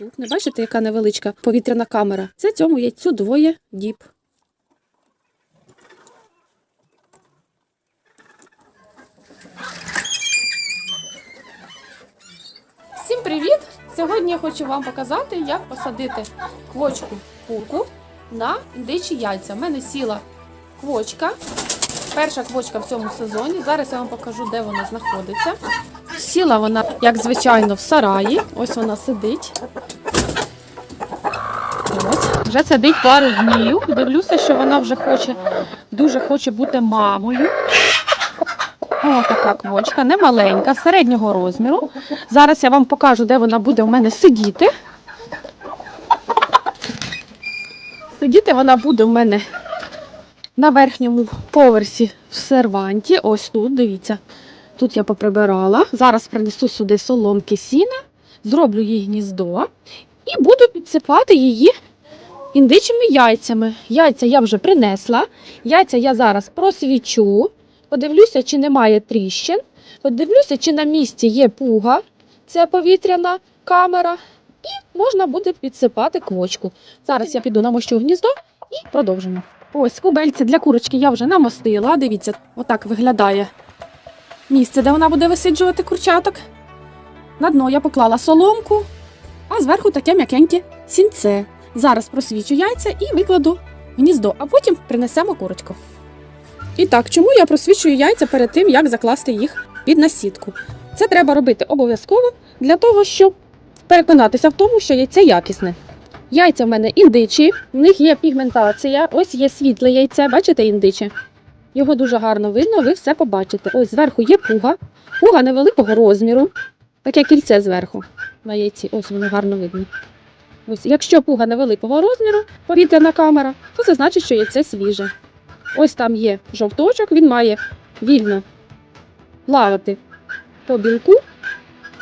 Наступне, бачите, яка невеличка повітряна камера. Це цьому яйцю двоє діб. Всім привіт! Сьогодні я хочу вам показати, як посадити квочку курку на індичі яйця. У мене сіла квочка. Перша квочка в цьому сезоні. Зараз я вам покажу, де вона знаходиться. Сіла вона, як звичайно, в сараї. Ось вона сидить. Ось. Вже сидить пару днів. Дивлюся, що вона вже хоче, дуже хоче бути мамою. О, така квочка, не маленька, середнього розміру. Зараз я вам покажу, де вона буде у мене сидіти. Сидіти вона буде у мене на верхньому поверсі в серванті. Ось тут, дивіться. Тут я поприбирала. Зараз принесу сюди соломки сіна, зроблю їй гніздо і буду підсипати її індичими яйцями. Яйця я вже принесла. Яйця я зараз просвічу. Подивлюся, чи немає тріщин. Подивлюся, чи на місці є пуга. Це повітряна камера. І можна буде підсипати квочку. Зараз я піду намощу гніздо і продовжимо. Ось кубельці для курочки я вже намостила. Дивіться, отак виглядає місце, де вона буде висиджувати курчаток. На дно я поклала соломку, а зверху таке м'якеньке сінце. Зараз просвічу яйця і викладу гніздо, а потім принесемо курочку. І так, чому я просвічую яйця перед тим, як закласти їх під насідку? Це треба робити обов'язково для того, щоб переконатися в тому, що яйце якісне. Яйця в мене індичі, в них є пігментація, ось є світле яйце, бачите індиче? Його дуже гарно видно, ви все побачите. Ось зверху є пуга, пуга невеликого розміру, таке кільце зверху на яйці, ось воно гарно видно. Ось, якщо пуга невеликого розміру, повітряна камера, то це значить, що яйце свіже. Ось там є жовточок, він має вільно плавати по білку,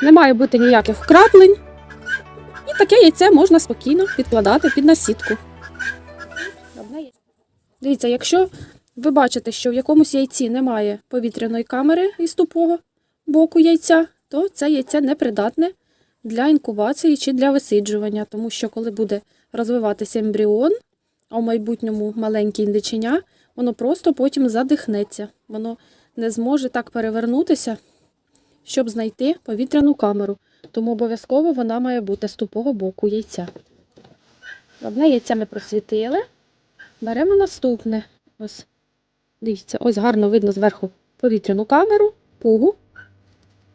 не має бути ніяких вкраплень. І таке яйце можна спокійно підкладати під насідку. Дивіться, якщо ви бачите, що в якомусь яйці немає повітряної камери із тупого боку яйця, то це яйце непридатне для інкубації чи для висиджування, тому що коли буде розвиватися ембріон, а в майбутньому маленьке індиченя, воно просто потім задихнеться. Воно не зможе так перевернутися, щоб знайти повітряну камеру. Тому обов'язково вона має бути з тупого боку яйця. Одне яйця ми просвітили. Беремо наступне. Ось, дивіться, ось гарно видно зверху повітряну камеру, пугу.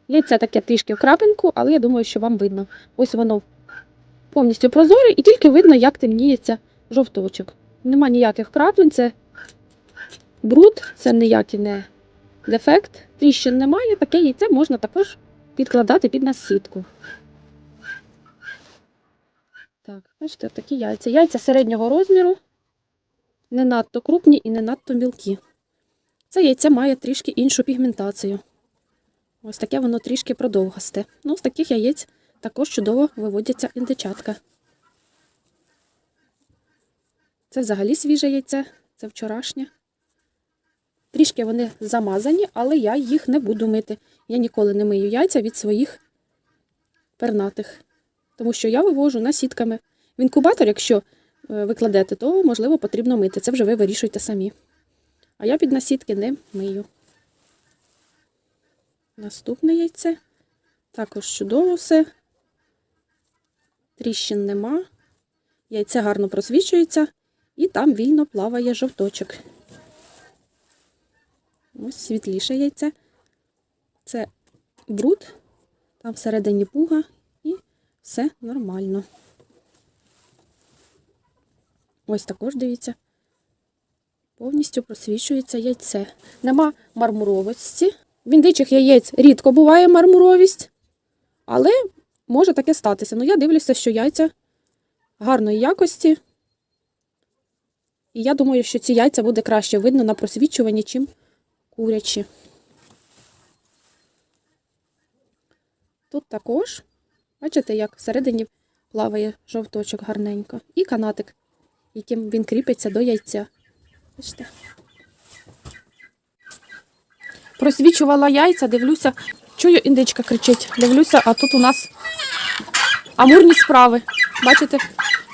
Яйце таке трішки в крапинку, але я думаю, що вам видно. Ось воно повністю прозоре і тільки видно, як темніється жовточок. Нема ніяких краплень, це бруд, це ніякий не дефект. Тріщин немає, таке яйце можна також підкладати під насідку. Так, бачите, такі яйця. Яйця середнього розміру, не надто крупні і не надто мілкі. Це яйце має трішки іншу пігментацію. Ось таке воно трішки продовгасте. Ну, з таких яєць також чудово виводяться індичатка. Це взагалі свіже яйце, це вчорашнє. Трішки вони замазані, але я їх не буду мити. Я ніколи не мию яйця від своїх пернатих. Тому що я вивожу насітками. В інкубатор, якщо е, ви кладете, то можливо потрібно мити. Це вже ви вирішуєте самі. А я під насідки не мию. Наступне яйце. Також чудово все. Тріщин нема. Яйце гарно просвічується, і там вільно плаває жовточок. Ось світліше яйце. Це бруд, там всередині пуга і все нормально. Ось також дивіться. Повністю просвічується яйце. Нема мармуровості. В індичих яєць рідко буває мармуровість, але може таке статися. Ну, я дивлюся, що яйця гарної якості. І я думаю, що ці яйця буде краще видно на просвічуванні, чим курячі. Тут також, бачите, як всередині плаває жовточок гарненько. І канатик, яким він кріпиться до яйця. Бачите? Просвічувала яйця, дивлюся, чую, індичка кричить. Дивлюся, а тут у нас Амурні справи. Бачите,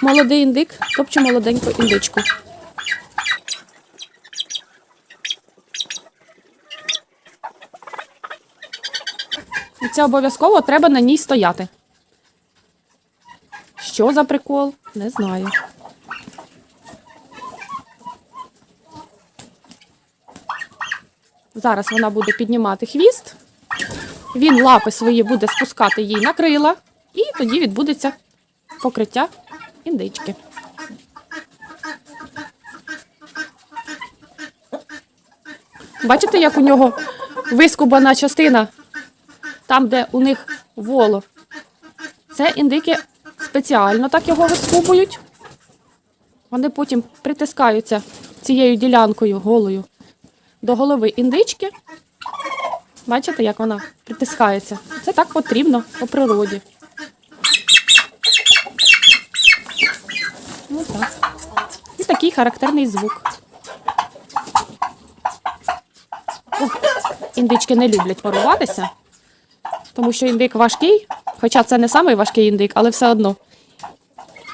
молодий індик, топче молоденьку індичку. І це обов'язково треба на ній стояти. Що за прикол? Не знаю. Зараз вона буде піднімати хвіст. Він лапи свої буде спускати їй на крила, і тоді відбудеться покриття індички. Бачите, як у нього вискубана частина, там, де у них воло. Це індики спеціально так його вискубують. Вони потім притискаються цією ділянкою голою до голови індички. Бачите, як вона притискається? Це так потрібно по природі. Ну так. І такий характерний звук. Ох, індички не люблять паруватися, тому що індик важкий, хоча це не самий важкий індик, але все одно.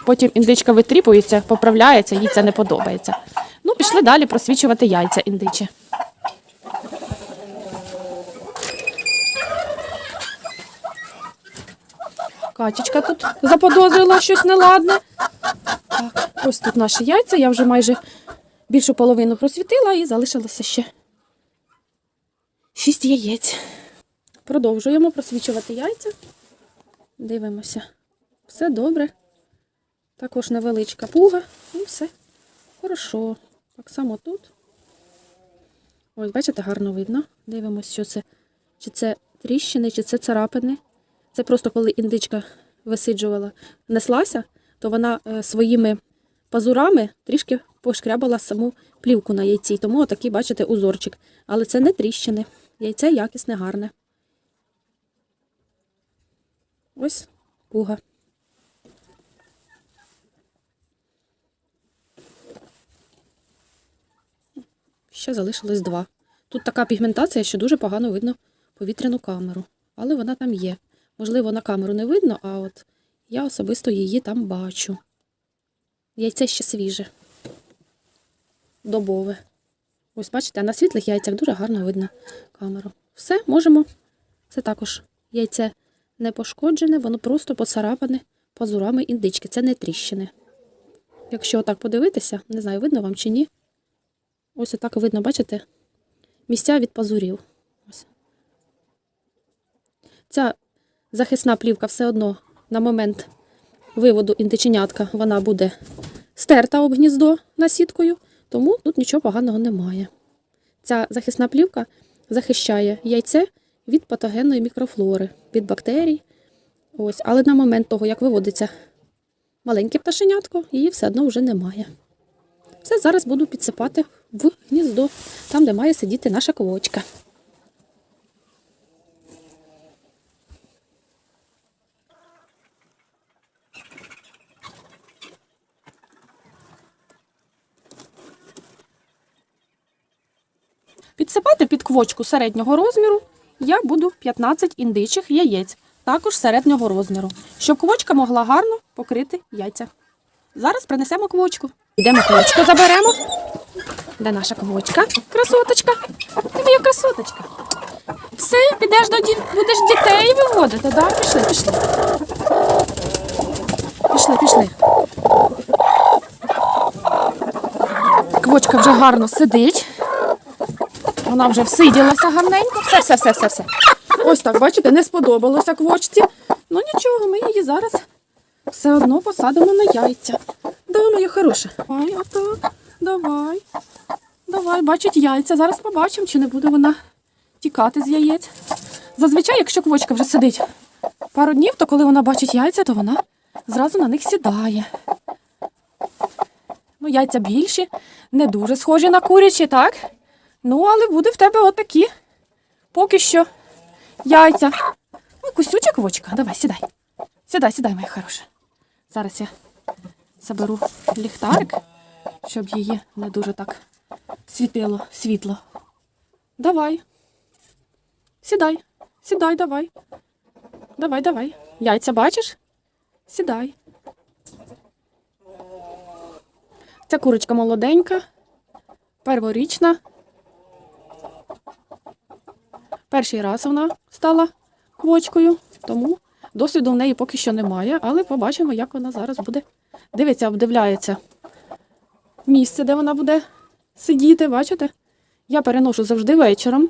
Потім індичка витріпується, поправляється, їй це не подобається. Ну, пішли далі просвічувати яйця індичі. Качечка тут заподозрила щось неладне. Так, ось тут наші яйця. Я вже майже більшу половину просвітила і залишилося ще шість яєць. Продовжуємо просвічувати яйця. Дивимося. Все добре. Також невеличка пуга. І все хорошо. Так само тут. Ось, бачите, гарно видно. Дивимося, що це. Чи це тріщини, чи це царапини. Це просто коли індичка висиджувала, неслася, то вона е, своїми пазурами трішки пошкрябала саму плівку на яйці. Тому отакий, бачите, узорчик. Але це не тріщини. Яйце якісне, гарне. Ось пуга. Ще залишилось два. Тут така пігментація, що дуже погано видно повітряну камеру. Але вона там є. Можливо, на камеру не видно, а от я особисто її там бачу. Яйце ще свіже. Добове. Ось бачите, а на світлих яйцях дуже гарно видно камеру. Все, можемо. Це також яйце не пошкоджене, воно просто поцарапане пазурами індички. Це не тріщини. Якщо отак подивитися, не знаю, видно вам чи ні. Ось отак видно, бачите? Місця від пазурів. Ось. Ця захисна плівка все одно на момент виводу індиченятка вона буде стерта об гніздо насіткою, тому тут нічого поганого немає. Ця захисна плівка захищає яйце від патогенної мікрофлори, від бактерій. Ось. Але на момент того, як виводиться маленьке пташенятко, її все одно вже немає. Все зараз буду підсипати в гніздо, там, де має сидіти наша ковочка. Підсипати під квочку середнього розміру я буду 15 індичих яєць, також середнього розміру, щоб квочка могла гарно покрити яйця. Зараз принесемо квочку. Йдемо квочку заберемо. Де наша квочка? Красоточка. Ти моя красоточка. Все, підеш до дів... будеш дітей виводити, да? Пішли, пішли. Пішли, пішли. Квочка вже гарно сидить. Вона вже всиділася гарненько. Все, все, все, все, все. Ось так, бачите, не сподобалося квочці. Ну нічого, ми її зараз все одно посадимо на яйця. Да, моя хороша. Давай, отак. Давай. Давай, бачить яйця. Зараз побачимо, чи не буде вона тікати з яєць. Зазвичай, якщо квочка вже сидить пару днів, то коли вона бачить яйця, то вона зразу на них сідає. Ну, яйця більші, не дуже схожі на курячі, так? Ну, але буде в тебе отакі. Поки що яйця. Ой, кусюча квочка. Давай, сідай. Сідай, сідай, моя хороша. Зараз я заберу ліхтарик, щоб її не дуже так світило світло. Давай. Сідай, сідай, давай. Давай, давай. Яйця бачиш? Сідай. Ця курочка молоденька, перворічна. Перший раз вона стала квочкою, тому досвіду в неї поки що немає, але побачимо, як вона зараз буде. Дивиться, обдивляється місце, де вона буде сидіти, бачите? Я переношу завжди вечором,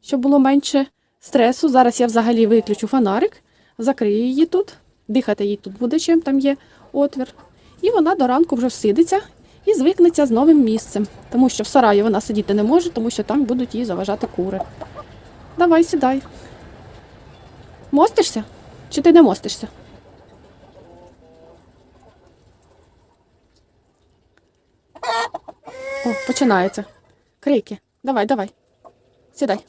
щоб було менше стресу. Зараз я взагалі виключу фонарик, закрию її тут, дихати їй тут буде чим, там є отвір. І вона до ранку вже всидиться і звикнеться з новим місцем. Тому що в сараї вона сидіти не може, тому що там будуть їй заважати кури. Давай, сідай. Мостишся? Чи ти не мостишся? О, починається. Крики. Давай, давай. Сідай.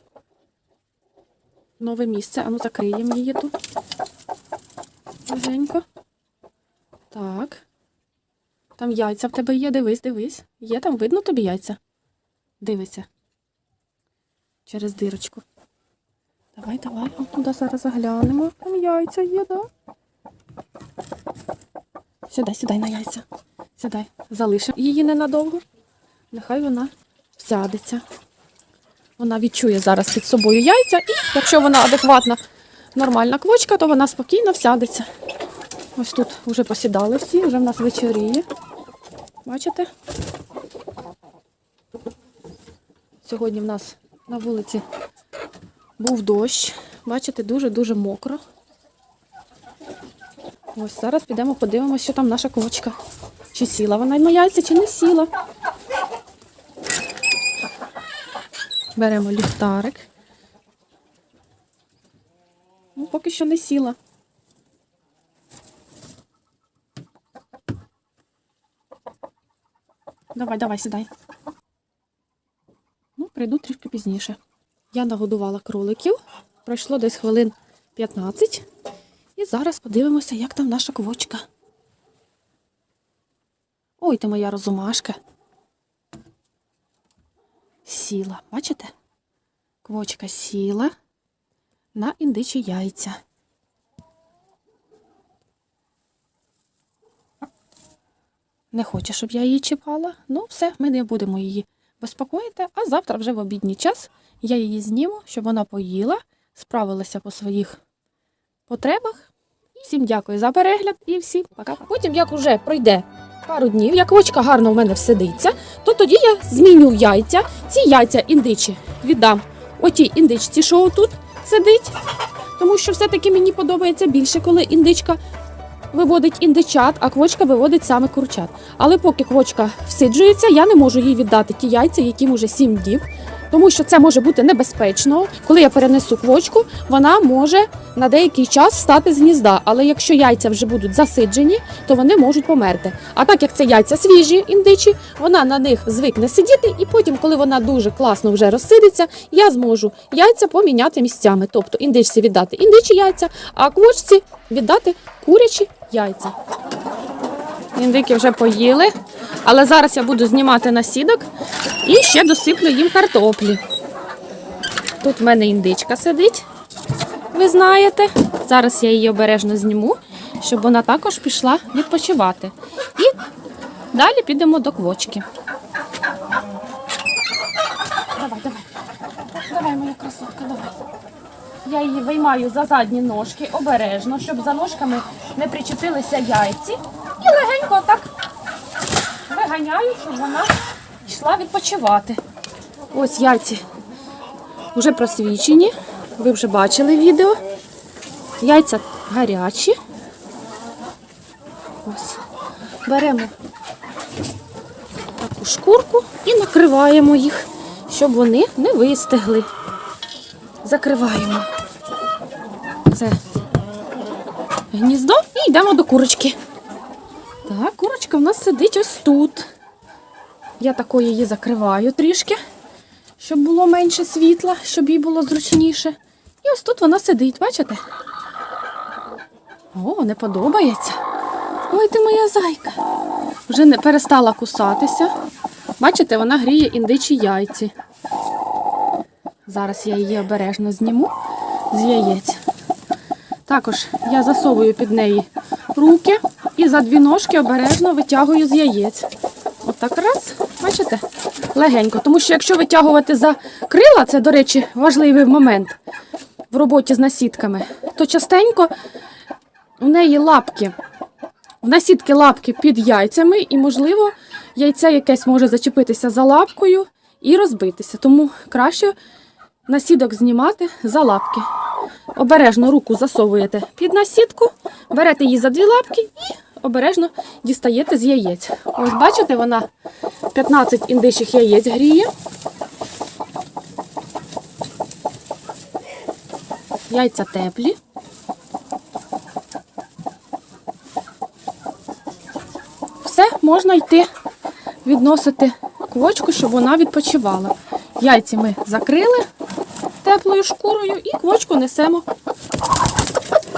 Нове місце. Ану, закриємо її тут. Легенько. Так. Там яйця в тебе є, дивись, дивись. Є там, видно тобі яйця? Дивися. Через дирочку. Давай, давай, от туди зараз заглянемо. Там яйця є, да? Сідай, сідай на яйця. Сідай. Залишимо її ненадовго. Нехай вона всядеться. Вона відчує зараз під собою яйця, і якщо вона адекватна, нормальна квочка, то вона спокійно всядеться. Ось тут вже посідали всі, вже в нас вечоріє. Бачите? Сьогодні в нас на вулиці був дощ. Бачите, дуже-дуже мокро. Ось зараз підемо подивимося, що там наша квочка. Чи сіла вона на яйця, чи не сіла. Беремо ліхтарик. Ну, поки що не сіла. Давай, давай, сідай. Ну, прийду трішки пізніше. Я нагодувала кроликів. Пройшло десь хвилин 15. І зараз подивимося, як там наша квочка. Ой, ти моя розумашка. Сіла, бачите? Квочка сіла на індичі яйця. Не хоче, щоб я її чіпала. Ну, все, ми не будемо її безпокоїти. А завтра вже в обідній час я її зніму, щоб вона поїла, справилася по своїх потребах. Всім дякую за перегляд і всім пока. Потім, як уже пройде пару днів, як очка гарно в мене всидиться, то тоді я зміню яйця. Ці яйця індичі віддам отій індичці, що тут сидить. Тому що все-таки мені подобається більше, коли індичка виводить індичат, а квочка виводить саме курчат. Але поки квочка всиджується, я не можу їй віддати ті яйця, яким уже 7 діб, тому що це може бути небезпечно. Коли я перенесу квочку, вона може на деякий час встати з гнізда. Але якщо яйця вже будуть засиджені, то вони можуть померти. А так як це яйця свіжі індичі, вона на них звикне сидіти, і потім, коли вона дуже класно вже розсидиться, я зможу яйця поміняти місцями. Тобто індичці віддати індичі яйця, а квочці віддати курячі яйця. Індики вже поїли, але зараз я буду знімати насідок і ще досиплю їм картоплі. Тут в мене індичка сидить, ви знаєте. Зараз я її обережно зніму, щоб вона також пішла відпочивати. І далі підемо до квочки. Давай, давай. Давай, моя красотка, давай. Я її виймаю за задні ножки обережно, щоб за ножками не причепилися яйці. І легенько так виганяю, щоб вона йшла відпочивати. Ось яйці вже просвічені. Ви вже бачили відео. Яйця гарячі. Ось. Беремо таку шкурку і накриваємо їх, щоб вони не вистигли. Закриваємо це гніздо і йдемо до курочки. Так, курочка в нас сидить ось тут. Я тако її закриваю трішки, щоб було менше світла, щоб їй було зручніше. І ось тут вона сидить, бачите? О, не подобається. Ой, ти моя зайка. Вже не перестала кусатися. Бачите, вона гріє індичі яйці. Зараз я її обережно зніму з яєць. Також я засовую під неї руки і за дві ножки обережно витягую з яєць. Отак раз, бачите? Легенько. Тому що якщо витягувати за крила, це, до речі, важливий момент в роботі з насідками, то частенько у неї лапки. В насідки лапки під яйцями, і, можливо, яйце якесь може зачепитися за лапкою і розбитися. Тому краще насідок знімати за лапки. Обережно руку засовуєте під насідку, берете її за дві лапки і обережно дістаєте з яєць. Ось бачите, вона 15 індичих яєць гріє. Яйця теплі. Все, можна йти відносити квочку, щоб вона відпочивала. Яйці ми закрили теплою шкурою і квочку несемо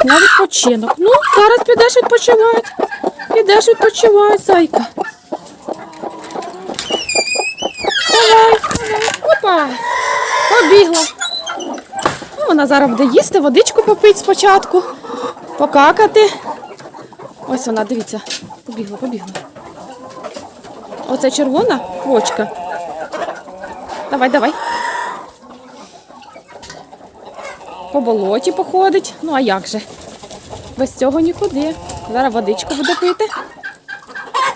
на відпочинок. Ну, зараз підеш відпочивати. Підеш відпочивати, зайка. Давай. Опа! Побігла. Ну, вона зараз буде їсти, водичку попить спочатку, покакати. Ось вона, дивіться, побігла, побігла. Оце червона квочка. Давай, давай. По болоті походить. Ну а як же? Без цього нікуди. Зараз водичку буде пити.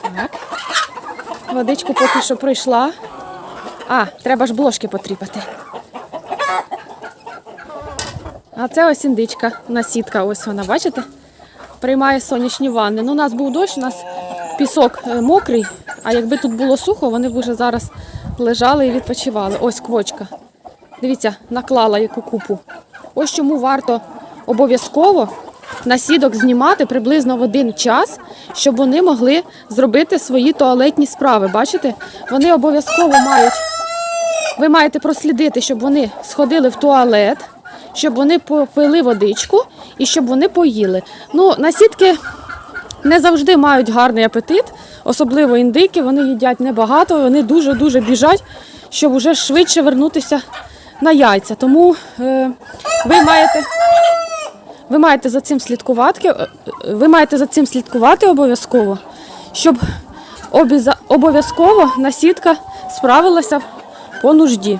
Так. Водичку поки що пройшла. А, треба ж бложки потріпати. А це ось індичка, насідка, ось вона, бачите? Приймає сонячні ванни. Ну, у нас був дощ, у нас пісок е, мокрий, а якби тут було сухо, вони б вже зараз лежали і відпочивали. Ось квочка. Дивіться, наклала яку купу. Ось чому варто обов'язково насідок знімати приблизно в один час, щоб вони могли зробити свої туалетні справи. Бачите? Вони обов'язково мають. Ви маєте прослідити, щоб вони сходили в туалет, щоб вони попили водичку і щоб вони поїли. Ну, насідки не завжди мають гарний апетит, особливо індики, вони їдять небагато, вони дуже-дуже біжать, щоб уже швидше вернутися на яйця. Тому е, ви маєте. Ви маєте за цим слідкувати, е, ви маєте за цим слідкувати обов'язково, щоб обов'язково насідка справилася по нужді,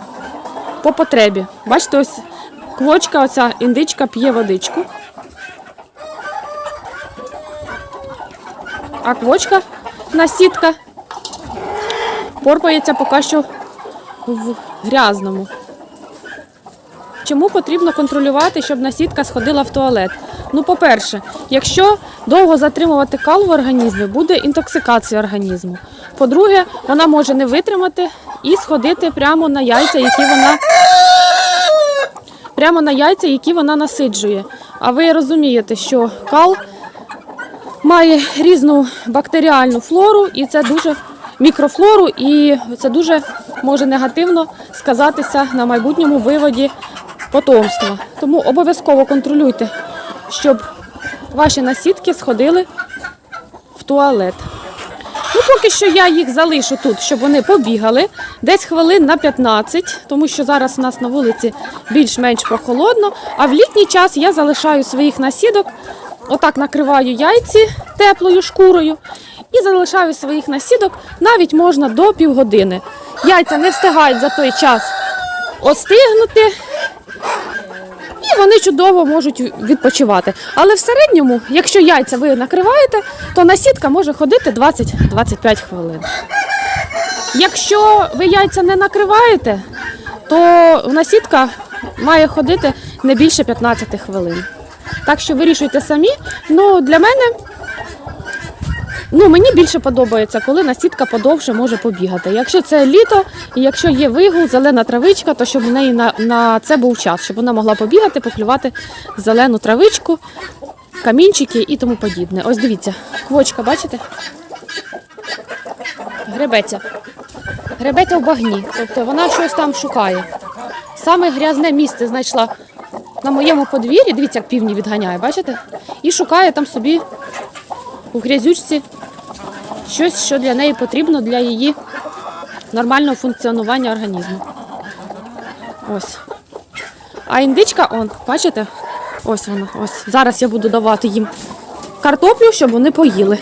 по потребі. Бачите, ось квочка, оця індичка п'є водичку. А квочка насідка порпається поки що в грязному. Чому потрібно контролювати, щоб насідка сходила в туалет? Ну, по-перше, якщо довго затримувати кал в організмі, буде інтоксикація організму. По-друге, вона може не витримати і сходити прямо на яйця, які вона прямо на яйця, які вона насиджує. А ви розумієте, що кал має різну бактеріальну флору, і це дуже мікрофлору, і це дуже може негативно сказатися на майбутньому виводі потомства. Тому обов'язково контролюйте, щоб ваші насідки сходили в туалет. Ну, поки що я їх залишу тут, щоб вони побігали десь хвилин на 15, тому що зараз у нас на вулиці більш-менш прохолодно. А в літній час я залишаю своїх насідок, отак накриваю яйці теплою шкурою і залишаю своїх насідок навіть можна до півгодини. Яйця не встигають за той час остигнути. І вони чудово можуть відпочивати. Але в середньому, якщо яйця ви накриваєте, то насідка може ходити 20-25 хвилин. Якщо ви яйця не накриваєте, то насідка має ходити не більше 15 хвилин. Так що вирішуйте самі. Ну, для мене Ну, мені більше подобається, коли насідка подовше може побігати. Якщо це літо, і якщо є вигул, зелена травичка, то щоб у неї на, на це був час, щоб вона могла побігати, поклювати зелену травичку, камінчики і тому подібне. Ось дивіться, квочка, бачите? Гребеться. Гребеться в багні. Тобто вона щось там шукає. Саме грязне місце знайшла на моєму подвір'ї. Дивіться, як півні відганяє, бачите? І шукає там собі у грязючці щось, що для неї потрібно для її нормального функціонування організму. Ось. А індичка, он, бачите, Ось вона, ось. Зараз я буду давати їм картоплю, щоб вони поїли.